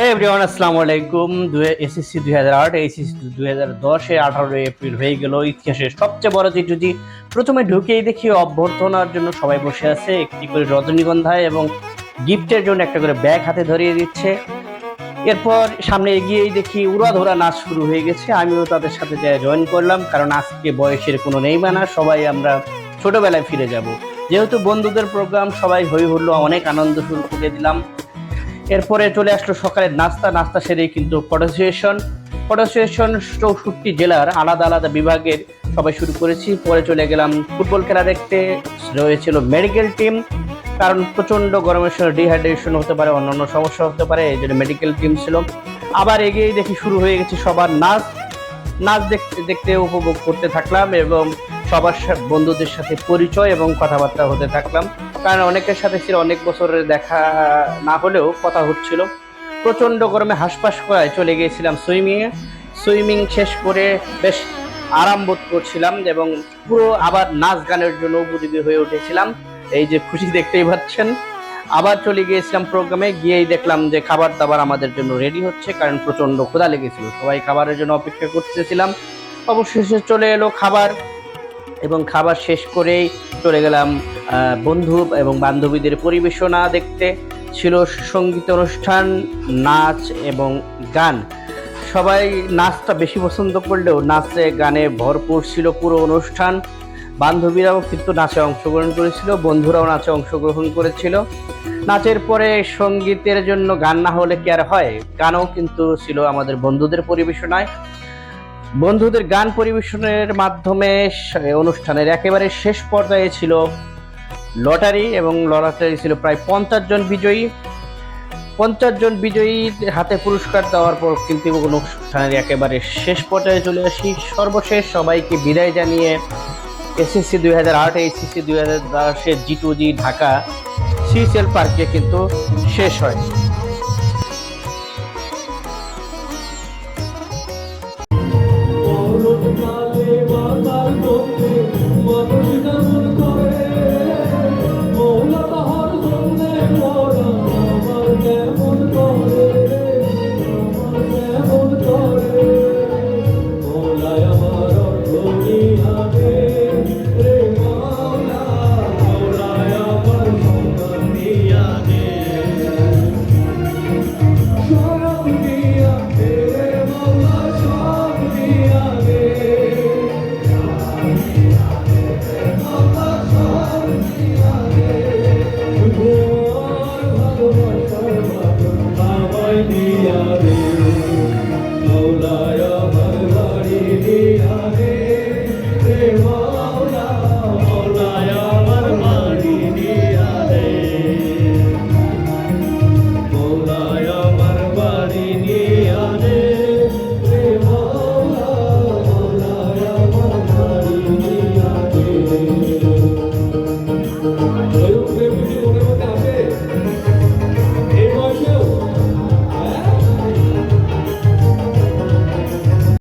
Everyone আসসালামু আলাইকুম SSC দুই হাজার আট, এসএসসি দুই হাজার দশে আঠারো এপ্রিল হয়ে গেল ইতিহাসের সবচেয়ে বড় চিঠি প্রথমে ঢুকেই দেখি অভ্যর্থনার জন্য সবাই বসে আছে। একটি করে রজনীগন্ধায় এবং গিফটের জন্য একটা করে ব্যাগ হাতে ধরিয়ে দিচ্ছে। এরপর সামনে এগিয়েই দেখি উড়াধরা নাচ শুরু হয়ে গেছে। আমিও তাদের সাথে জয়েন করলাম, কারণ আজকে বয়সের কোনো নেই মানা সবাই আমরা ছোটবেলায় ফিরে যাব। যেহেতু বন্ধুদের প্রোগ্রাম সবাই হই হলো অনেক আনন্দ শুরু করে দিলাম। এরপরে চলে আসলো সকালের নাস্তা। নাস্তা সেরেই কিন্তু ফটোসিয়েশন ফটোসিয়েশন চৌষট্টি জেলার আলাদা আলাদা বিভাগের সবাই শুরু করেছি। পরে চলে গেলাম ফুটবল খেলা দেখতে। রয়েছিল মেডিকেল টিম কারণ প্রচণ্ড গরমের সময় ডিহাইড্রেশন হতে পারে, অন্যান্য সমস্যা হতে পারে, এই জন্য মেডিকেল টিম ছিল। আবার এগিয়েই দেখি শুরু হয়ে গেছে সবার নাচ। নাচ দেখতে দেখতে উপভোগ করতে থাকলাম এবং সবার বন্ধুদের সাথে পরিচয় এবং কথাবার্তা হতে থাকলাম। কারণ অনেকের সাথে ছিল অনেক বছরের দেখা না হলেও কথা হচ্ছিল। প্রচণ্ড গরমে হাসপাস করায় চলে গিয়েছিলাম সুইমিংয়ে। সুইমিং শেষ করে বেশ আরাম বোধ করছিলাম এবং পুরো আবার নাচ গানের জন্য উপযোগী হয়ে উঠেছিলাম। এই যে খুশি দেখতেই পাচ্ছেন। আবার চলে গিয়েছিলাম প্রোগ্রামে, গিয়েই দেখলাম যে খাবার দাবার আমাদের জন্য রেডি হচ্ছে, কারণ প্রচণ্ড ক্ষুধা লেগেছিল। সবাই খাবারের জন্য অপেক্ষা করতেছিলাম। অবশেষে চলে এলো খাবার এবং খাবার শেষ করেই চলে গেলাম বন্ধু এবং বান্ধবীদের পরিবেশনা দেখতে ছিল সংগীত অনুষ্ঠান, নাচ এবং গান। সবাই নাচটা বেশি পছন্দ করলেও নাচে গানে ভরপুর ছিল পুরো অনুষ্ঠান। বান্ধবীরাও কিন্তু নাচে অংশগ্রহণ করেছিল, বন্ধুরাও নাচে অংশগ্রহণ করেছিল। নাচের পরে সঙ্গীতের জন্য গান না হলে কি আর হয়? গানও কিন্তু ছিল আমাদের বন্ধুদের পরিবেশনায়। বন্ধুদের গান পরিবেশনের মাধ্যমে অনুষ্ঠানের একেবারে শেষ পর্যায়ে ছিল লটারি এবং লটারি ছিল প্রায় পঞ্চাশ জন বিজয়ী। পঞ্চাশ জন বিজয়ীর হাতে পুরস্কার দেওয়ার পর কিন্তু অনুষ্ঠানের একেবারে শেষ পর্যায়ে চলে আসি। সর্বশেষ সবাইকে বিদায় জানিয়ে এসএসসি দুই হাজার আট, এসএসসি দুই হাজার দশের জি টু জি ঢাকা সিসেল পার্কে কিন্তু শেষ হয়।